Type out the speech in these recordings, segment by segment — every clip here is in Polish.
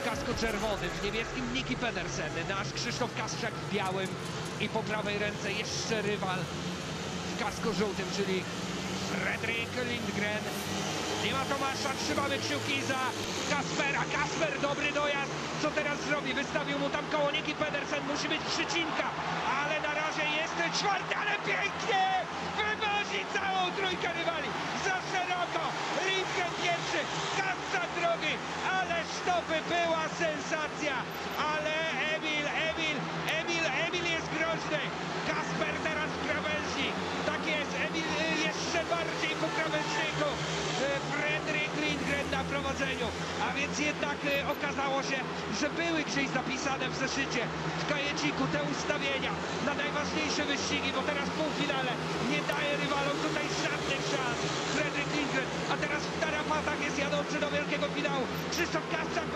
w kasku czerwonym, w niebieskim Niki Pedersen, nasz Krzysztof Kaszczak w białym i po prawej ręce jeszcze rywal w kasku żółtym, czyli Fredrik Lindgren. Nie ma Tomasza, trzymamy kciuki za Kaspera. Kasper, dobry dojazd. Co teraz zrobi? Wystawił mu tam koło Niki Pedersen. Musi być przycinka, ale na razie jest czwarty, ale pięknie! By była sensacja. Ale Emil, Emil, Emil, Emil jest groźny. Kasper teraz krawędzi. Tak jest. Emil y, jeszcze bardziej po krawężniku. Y, Fredrik Lindgren na prowadzeniu. A więc jednak y, okazało się, że były gdzieś zapisane w zeszycie, w kajeciku te ustawienia na najważniejsze wyścigi, bo teraz w półfinale nie daje rywalom tutaj żadnych szans. Fredrik Lindgren, a teraz w tarapatach jest wielkiego finału. Krzysztof Kaszczak,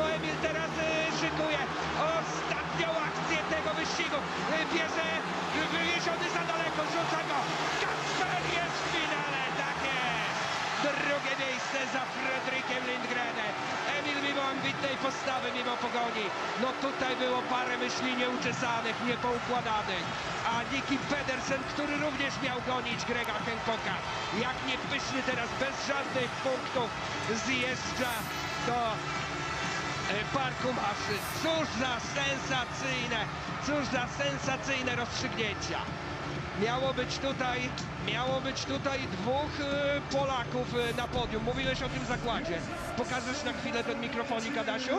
teraz y, szykuje ostatnią akcję tego wyścigu. Y, bierze y, wywieziony za daleko, rzuca go. Kasper jest w finale, tak jest. Drugie miejsce za Lindgrenem. Ambitnej postawy, mimo pogoni. No tutaj było parę myśli nieuczesanych, niepoukładanych. A Niki Pedersen, który również miał gonić Grega Hancocka. Jak niepyszny teraz, bez żadnych punktów zjeżdża do e, parku maszyn. Cóż za sensacyjne, cóż za sensacyjne rozstrzygnięcia. Miało być tutaj, miało być tutaj dwóch e, Polaków e, na podium. Mówiłeś o tym zakładzie. Pokażesz na chwilę ten mikrofonik, Adasiu?